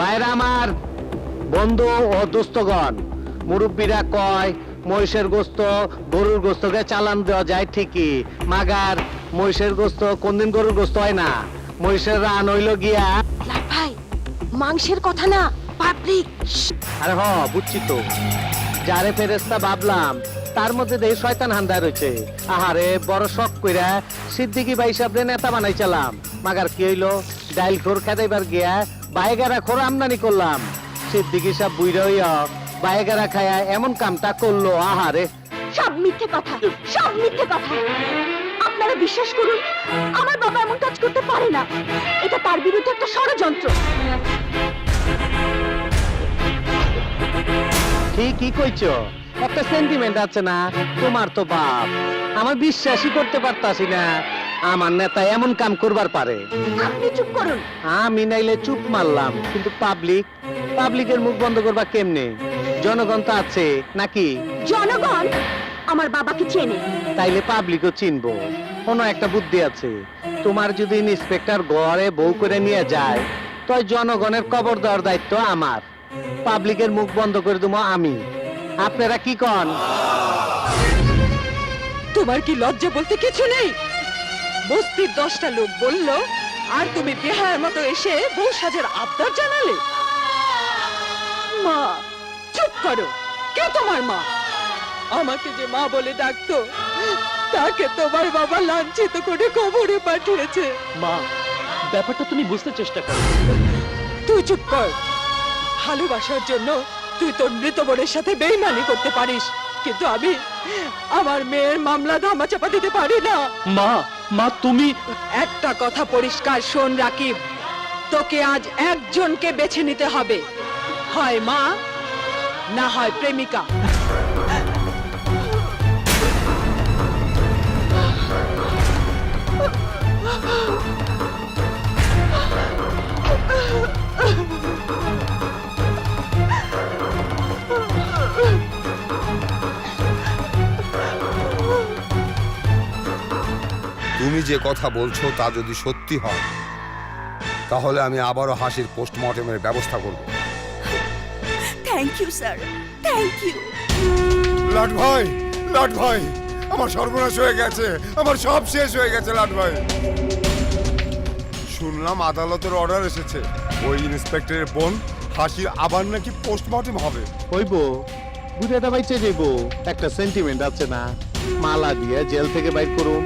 বাইরে আমার বন্ধু ও দোস্তগণ মুরব্বীরা কয় মহিষের গোস্ত গরুর গোস্তকে চালান দেওয়া যায় ঠিকই মাগার মহিষের গোস্ত কোনদিন গরুর গোস্ত হয় না। মহিষের রান হইল গিয়া ভাই মাংসের কথা না পাবলিক আরে হ বুঝছি তো। যারে ফেরেস্তা ভাবলাম তার মধ্যে দেহ শয়তান হান্দায় রয়েছে আহারে বড় শখ কইরা সিদ্দিকি ভাই সাহেবরে নেতা বানাইছিলাম মাগার কি হইল? ডাইল খোর খেদাইবার গিয়া বাইগারা খোর আমদানি করলাম। সিদ্দিকি সাহেব বুইরা হইয়া বাইগারা খায়া এমন কামটা করল আহারে। সব মিথ্যে কথা সব মিথ্যে কথা। আপনারা বিশ্বাস করুন আমার বাবা এমন কাজ করতে পারে না। এটা তার বিরুদ্ধে একটা ষড়যন্ত্র। ঠিকই কইছো? একটা সেন্টিমেন্ট আছে না তোমার তো বাপ। আমার বিশ্বাসই করতে পারতাছি না। আমার নেতা এমন কাম করবার পারে। আপনি চুপ করুন। আমি নাইলে চুপ মারলাম কিন্তু পাবলিক পাবলিকের মুখ বন্ধ করবা কেমনে? জনগণ তো আছে নাকি? জনগণ আমার বাবাকে চেনে। তাইলে পাবলিকও চিনবো। কোনো একটা বুদ্ধি আছে। তোমার যদি ইন্সপেক্টর ঘরে বউ করে নিয়ে যায় তয় জনগণের কবর দেওয়ার দায়িত্ব আমার। পাবলিকের মুখ বন্ধ করে দেবো আমি। আপনারা কি কন? তোমার কি লজ্জা বলতে কিছু নেই? বস্তির দশটা লোক বলল আর তুমি বেহার মতো এসে বউ সাজের আবদার জানালে? মা চুপ করো। কে তোমার মা? আমাকে যে মা বলে ডাকতো তাকে তোমার বাবা লাঞ্ছিত করে কবরে পাঠিয়েছে। মা ব্যাপারটা তুমি বুঝতে চেষ্টা করো। তুই চুপ কর। ভালোবাসার জন্য তুই তোর মৃত বোনের সাথে বেইমানি করতে পারিস। কিন্তু আমি আমার মেয়ের মামলা ধামাচাপা দিতে পারি না। মা মা, তুমি একটা কথা পরিষ্কার শোন রাকিব। তোকে আজ একজনকে বেছে নিতে হবে। হয় মা, না হয় প্রেমিকা। তুমি যে কথা বলছো তা যদি সত্যি হয় তাহলে আমি আবারও হাসির পোস্টমর্টমের ব্যবস্থা করব। Thank you sir thank you লাট ভাই লাট ভাই আমার সর্বনাশ হয়ে গেছে। আমার সব শেষ হয়ে গেছে লাট ভাই। শুনলাম আদালতের অর্ডার এসেছে। ওই ইন্সপেক্টরের বোন হাসির আবার নাকি পোস্টমর্টম হবে। হইব বুঝাটা বাইচে যাইব একটা সেন্টিমেন্ট আছে না। মালা দিয়ে জেল থেকে বাইর করুম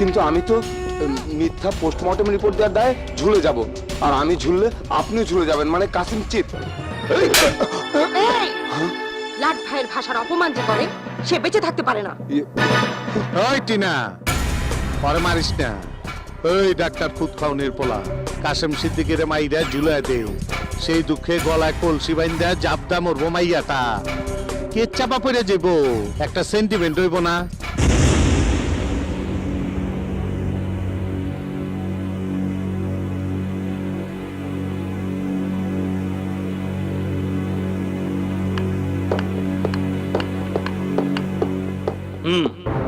কিন্তু আমি তো মিথ্যা পোস্টমর্টম রিপোর্ট দেওয়ার দায় ঝুলে যাব। আর আমি ঝুললে আপনিও ঝুলে যাবেন মানে কাসিম চিত। এই! লাট ভাইয়ের ভাষার অপমান যে করে সে বেঁচে থাকতে পারে না। ওই টিনা পরে মারিস না। ওই ডাক্তার খুদ খাওনের পোলা কাশেম সিদ্দিকের মাইরা ঝুলায় দে। সেই দুঃখে গলায় কলসি বাইন্দা জাবদা মরবো মাইয়াটা। কে চাপা পড়ে যাব একটা সেন্টিমেন্ট হইব না। 嗯。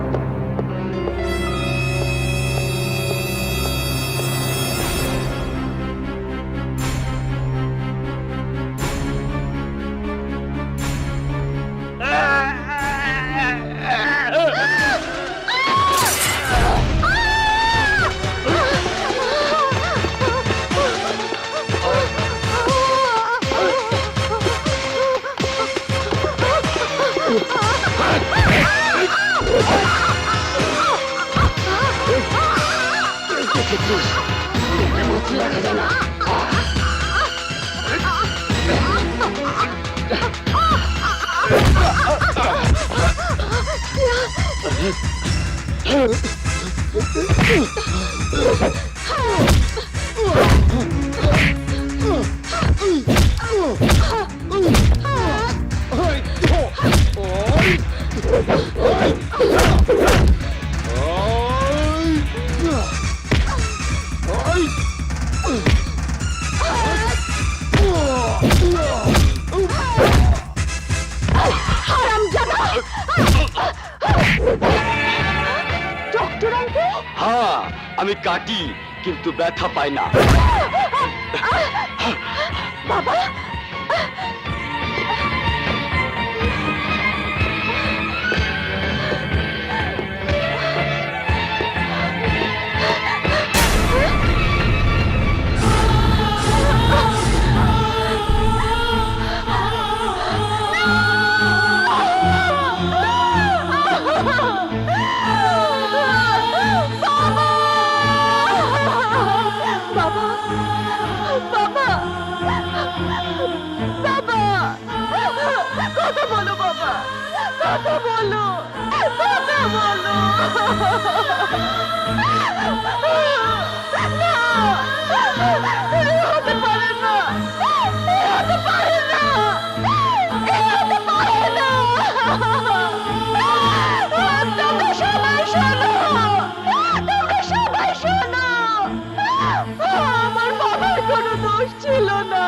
Oh! আঙ্কেল হ্যাঁ আমি কাটি কিন্তু ব্যথা পাই না। বাবা কথা বলো, বাবা। কথা বলো। কথা বলো। হতে পারে না। হতে পারে না। হতে পারে না। তোমরা সবাই শোনো। তোমরা সবাই শোনো। আমার বাবার কোনো দোষ ছিল না।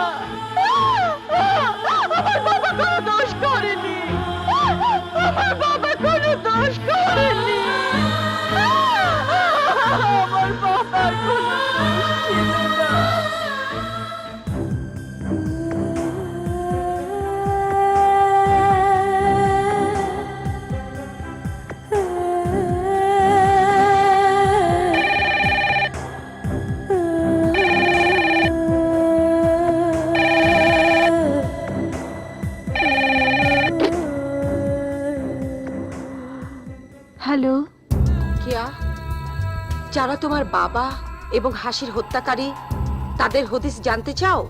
যারা তোমার বাবা এবং হাসির হত্যাকারী তাদের হদিস জানতে চাও?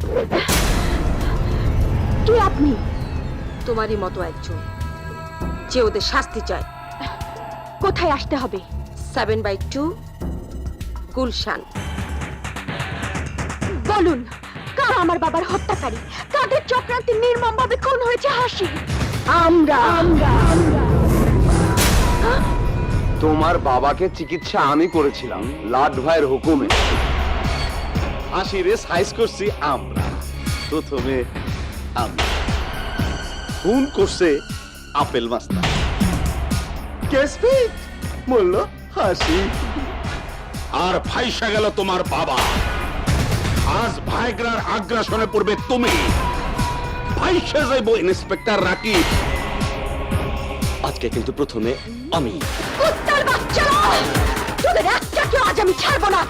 কে আপনি? তোমারই মতো একজন যে ওদের শাস্তি চায়। কোথায় আসতে হবে? Seven by two Gulshan. বলুন কারা আমার বাবার হত্যাকারী? কাদের চক্রান্তে নির্মম ভাবে খুন হয়েছে হাসি? আমরা আমরা। আমরা। তোমার বাবাকে চিকিৎসা আমি করেছিলাম লাড ভাইয়ের হুকুমে। হাসিরে সাইজ করছি আমরা। প্রথমে আমরা খুন করছে আপেল মাস্টার কেসপিট বলল হাসি। আর ফাইসা গেল তোমার বাবা। আজ ভাইগ্রার আগ্রাসনে পড়বে তুমি। ফাইসা যাইব ইন্সপেক্টর রাকিব। আজকে কিন্তু প্রথমে আমি। তোদের একটাকে আজ আমি ছাড়বো না!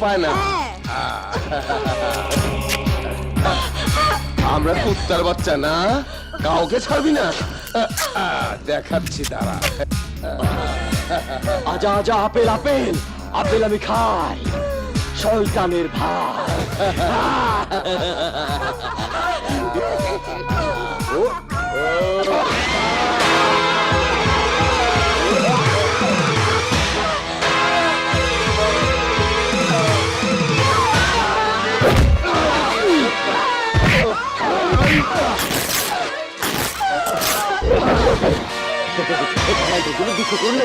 পায় না আমরা কুত্তার বাচ্চা না কাউকে ছাড়বি না। দেখাচ্ছি তারা। আজা আজা আপেল আপেল আপেল আমি খাই। শয়তানের ভাই দুঃখ করলে